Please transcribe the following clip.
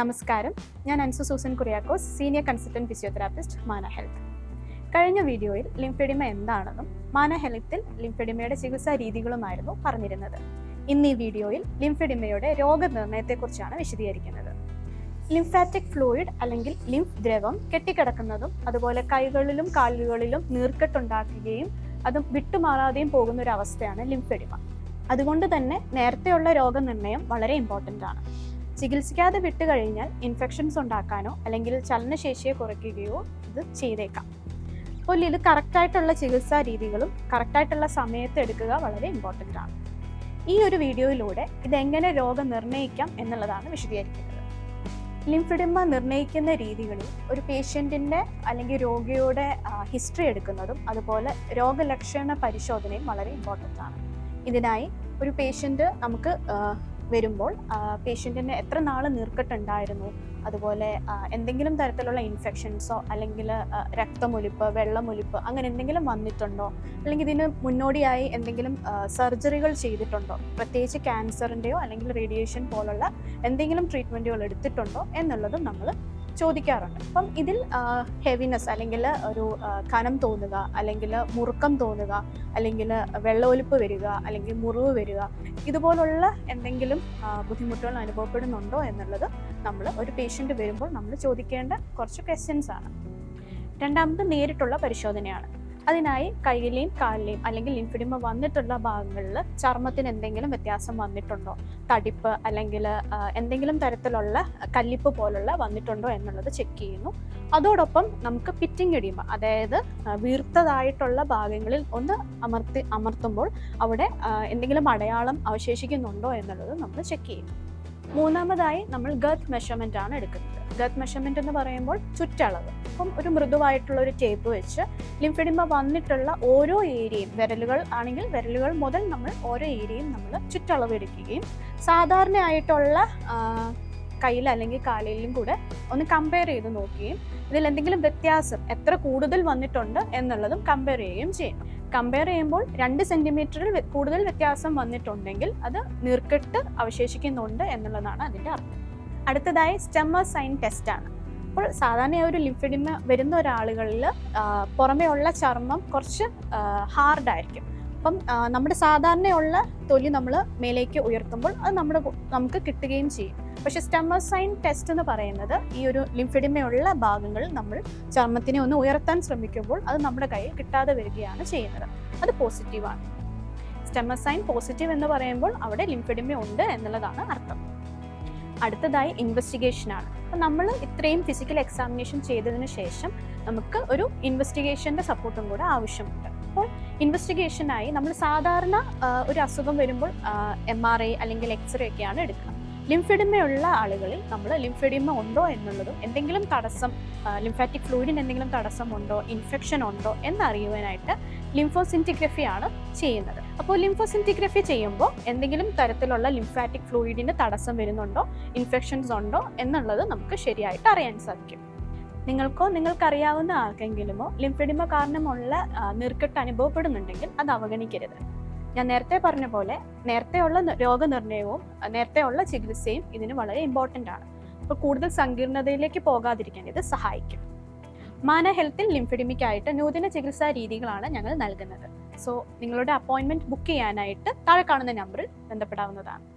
നമസ്കാരം. ഞാൻ Ansu Susan Kuriakose senior consultant physiotherapist Mana health. കഴിഞ്ഞ വീഡിയോയിൽ ലിംഫെഡിമ എന്താണെന്നും മാന ഹെൽത്തിൽ ലിംഫെഡിമയുടെ ചികിത്സാ രീതികളുമായിരുന്നു പറഞ്ഞിരുന്നത്. ഇന്ന് ഈ വീഡിയോയിൽ ലിംഫെഡിമയുടെ രോഗനിർണയത്തെക്കുറിച്ചാണ് വിശദീകരിക്കുന്നത്. ലിംഫാറ്റിക് ഫ്ലൂയിഡ് അല്ലെങ്കിൽ ലിംഫ് ദ്രവം കെട്ടിക്കിടക്കുന്നതും അതുപോലെ കൈകളിലും കാലുകളിലും നീർക്കെട്ടുണ്ടാക്കുകയും അതും വിട്ടുമാറാതെയും പോകുന്ന ഒരു അവസ്ഥയാണ് ലിംഫെഡിമ. അതുകൊണ്ട് തന്നെ നേരത്തെയുള്ള രോഗനിർണയം വളരെ ഇമ്പോർട്ടന്റ് ആണ്. ചികിത്സിക്കാതെ വിട്ടുകഴിഞ്ഞാൽ ഇൻഫെക്ഷൻസ് ഉണ്ടാക്കാനോ അല്ലെങ്കിൽ ചലനശേഷിയെ കുറയ്ക്കുകയോ ഇത് ചെയ്തേക്കാം. അപ്പോൾ ഇത് കറക്റ്റായിട്ടുള്ള ചികിത്സാ രീതികളും കറക്റ്റായിട്ടുള്ള സമയത്ത് എടുക്കുക വളരെ ഇമ്പോർട്ടന്റ് ആണ്. ഈ ഒരു വീഡിയോയിലൂടെ ഇതെങ്ങനെ രോഗം നിർണയിക്കാം എന്നുള്ളതാണ് വിശദീകരിക്കുന്നത് ലിംഫിഡിമ നിർണയിക്കുന്ന രീതികളിൽ ഒരു പേഷ്യന്റിന്റെ അല്ലെങ്കിൽ രോഗിയുടെ ഹിസ്റ്ററി എടുക്കുന്നതും അതുപോലെ രോഗലക്ഷണ പരിശോധനയും വളരെ ഇമ്പോർട്ടന്റ് ആണ്. ഇതിനായി ഒരു പേഷ്യന്റ് നമുക്ക് വരുമ്പോൾ പേഷ്യന്റിന് എത്ര നാൾ നീർക്കെട്ടുണ്ടായിരുന്നു? അതുപോലെ എന്തെങ്കിലും തരത്തിലുള്ള ഇൻഫെക്ഷൻസോ അല്ലെങ്കിൽ രക്തമൊലിപ്പ് വെള്ളമൊലിപ്പ് അങ്ങനെ എന്തെങ്കിലും വന്നിട്ടുണ്ടോ? അല്ലെങ്കിൽ ഇതിന് മുന്നോടിയായി എന്തെങ്കിലും സർജറികൾ ചെയ്തിട്ടുണ്ടോ? പ്രത്യേകിച്ച് ക്യാൻസറിന്റെയോ അല്ലെങ്കിൽ റേഡിയേഷൻ പോലുള്ള എന്തെങ്കിലും ട്രീറ്റ്മെന്റുകൾ എടുത്തിട്ടുണ്ടോ? എന്നുള്ളതും നമ്മൾ ചോദിക്കാറുണ്ട്. അപ്പം ഇതിൽ ഹെവിനെസ് അല്ലെങ്കിൽ ഒരു കനം തോന്നുക അല്ലെങ്കിൽ മുറുക്കം തോന്നുക അല്ലെങ്കിൽ വെള്ളമൊലിപ്പ് വരിക അല്ലെങ്കിൽ മുറിവ് വരിക ഇതുപോലുള്ള എന്തെങ്കിലും ബുദ്ധിമുട്ടുകൾ അനുഭവപ്പെടുന്നുണ്ടോ എന്നുള്ളത് നമ്മൾ ഒരു പേഷ്യന്റ് വരുമ്പോൾ നമ്മൾ ചോദിക്കേണ്ട കുറച്ച് ക്വസ്റ്റ്യൻസ് ആണ്. രണ്ടാമത് നേരിട്ടുള്ള പരിശോധനയാണ്. അതിനായി കയ്യിലെയും കാലിലെയും അല്ലെങ്കിൽ ലിംഫിഡിമ വന്നിട്ടുള്ള ഭാഗങ്ങളിൽ ചർമ്മത്തിന് എന്തെങ്കിലും വ്യത്യാസം വന്നിട്ടുണ്ടോ? തടിപ്പ് അല്ലെങ്കിൽ എന്തെങ്കിലും തരത്തിലുള്ള കല്ലിപ്പ് പോലുള്ള വന്നിട്ടുണ്ടോ എന്നുള്ളത് ചെക്ക് ചെയ്യുന്നു. അതോടൊപ്പം നമുക്ക് പിറ്റിംഗ് എഡിമ അതായത് വീർത്തതായിട്ടുള്ള ഭാഗങ്ങളിൽ ഒന്ന് അമർത്തി അമർത്തുമ്പോൾ അവിടെ എന്തെങ്കിലും അടയാളം അവശേഷിക്കുന്നുണ്ടോ എന്നുള്ളത് നമ്മൾ ചെക്ക് ചെയ്യുന്നു. മൂന്നാമതായി നമ്മൾ ഗത്ത് മെഷർമെന്റ് ആണ് എടുക്കുന്നത്. ഗത്ത് മെഷർമെന്റ് എന്ന് പറയുമ്പോൾ ചുറ്റളവ്. അപ്പം ഒരു മൃദുവായിട്ടുള്ള ഒരു ടേപ്പ് വെച്ച് ലിംഫെഡിമ വന്നിട്ടുള്ള ഓരോ ഏരിയയും വിരലുകൾ ആണെങ്കിൽ വിരലുകൾ മുതൽ നമ്മൾ ഓരോ ഏരിയയും നമ്മൾ ചുറ്റളവ് എടുക്കുകയും സാധാരണയായിട്ടുള്ള കയ്യിൽ അല്ലെങ്കിൽ കാലിലും കൂടെ ഒന്ന് കമ്പയർ ചെയ്ത് നോക്കുകയും ഇതിൽ എന്തെങ്കിലും വ്യത്യാസം എത്ര കൂടുതൽ വന്നിട്ടുണ്ട് എന്നുള്ളതും കമ്പയർ ചെയ്യുകയും ചെയ്യും. കമ്പയർ ചെയ്യുമ്പോൾ രണ്ട് സെന്റിമീറ്ററിൽ കൂടുതൽ വ്യത്യാസം വന്നിട്ടുണ്ടെങ്കിൽ അത് നീർക്കെട്ട് അവശേഷിക്കുന്നുണ്ട് എന്നുള്ളതാണ് അതിന്റെ അർത്ഥം. അടുത്തതായി സ്റ്റെമ്മ സൈൻ ടെസ്റ്റാണ് അപ്പോൾ സാധാരണ ഒരു ലിംഫെഡിമ വരുന്ന ഒരാളുകളിൽ പുറമേ ഉള്ള ചർമ്മം കുറച്ച് ഹാർഡായിരിക്കും അപ്പം നമ്മുടെ സാധാരണയുള്ള തൊലി നമ്മൾ മേലേക്ക് ഉയർത്തുമ്പോൾ അത് നമ്മുടെ നമുക്ക് കിട്ടുകയും ചെയ്യും. പക്ഷേ സ്റ്റെമ്മർ സൈൻ ടെസ്റ്റ് എന്ന് പറയുന്നത് ഈ ഒരു ലിംഫിഡിമയുള്ള ഭാഗങ്ങൾ നമ്മൾ ചർമ്മത്തിനെ ഒന്ന് ഉയർത്താൻ ശ്രമിക്കുമ്പോൾ അത് നമ്മുടെ കയ്യിൽ കിട്ടാതെ വരികയാണ് ചെയ്യുന്നത്. അത് പോസിറ്റീവാണ് സ്റ്റെമസൈൻ സൈൻ പോസിറ്റീവ് എന്ന് പറയുമ്പോൾ അവിടെ ലിംഫിഡിമ ഉണ്ട് എന്നുള്ളതാണ് അർത്ഥം. അടുത്തതായി ഇൻവെസ്റ്റിഗേഷൻ ആണ്. അപ്പം നമ്മൾ ഇത്രയും ഫിസിക്കൽ എക്സാമിനേഷൻ ചെയ്തതിന് ശേഷം നമുക്ക് ഒരു ഇൻവെസ്റ്റിഗേഷന്റെ സപ്പോർട്ടും കൂടെ ആവശ്യമുണ്ട്. അപ്പോൾ ഇൻവെസ്റ്റിഗേഷനായി നമ്മൾ സാധാരണ ഒരു അസുഖം വരുമ്പോൾ എം ആർ ഐ അല്ലെങ്കിൽ എക്സ്റേ ഒക്കെയാണ് എടുക്കുക. ലിംഫെഡിമയുള്ള ആളുകളിൽ നമ്മൾ ലിംഫെഡിമ ഉണ്ടോ എന്നുള്ളതും എന്തെങ്കിലും തടസ്സം ലിംഫാറ്റിക് ഫ്ലൂയിഡിന് എന്തെങ്കിലും തടസ്സം ഉണ്ടോ ഇൻഫെക്ഷൻ ഉണ്ടോ എന്നറിയുവാനായിട്ട് ലിംഫോസിന്റിഗ്രഫിയാണ് ചെയ്യുന്നത്. അപ്പോൾ ലിംഫോസിന്റിഗ്രഫി ചെയ്യുമ്പോൾ എന്തെങ്കിലും തരത്തിലുള്ള ലിംഫാറ്റിക് ഫ്ലൂയിഡിന് തടസ്സം വരുന്നുണ്ടോ ഇൻഫെക്ഷൻസ് ഉണ്ടോ എന്നുള്ളത് നമുക്ക് ശരിയായിട്ട് അറിയാൻ സാധിക്കും. നിങ്ങൾക്കോ നിങ്ങൾക്കറിയാവുന്ന ആർക്കെങ്കിലുമോ ലിംഫെഡിമ കാരണമുള്ള നീർക്കെട്ട് അനുഭവപ്പെടുന്നുണ്ടെങ്കിൽ അത് അവഗണിക്കരുത്. ഞാൻ നേരത്തെ പറഞ്ഞ പോലെ നേരത്തെയുള്ള രോഗനിർണയവും നേരത്തെയുള്ള ചികിത്സയും ഇതിന് വളരെ ഇമ്പോർട്ടന്റ് ആണ്. അപ്പോൾ കൂടുതൽ സങ്കീർണതയിലേക്ക് പോകാതിരിക്കാൻ ഇത് സഹായിക്കും. മാന ഹെൽത്തിൽ ലിംഫിഡിമിക്കായിട്ട് നൂതന ചികിത്സാ രീതികളാണ് ഞങ്ങൾ നൽകുന്നത്. സോ നിങ്ങളുടെ അപ്പോയിൻമെന്റ് ബുക്ക് ചെയ്യാനായിട്ട് താഴെ കാണുന്ന നമ്പറിൽ ബന്ധപ്പെടാവുന്നതാണ്.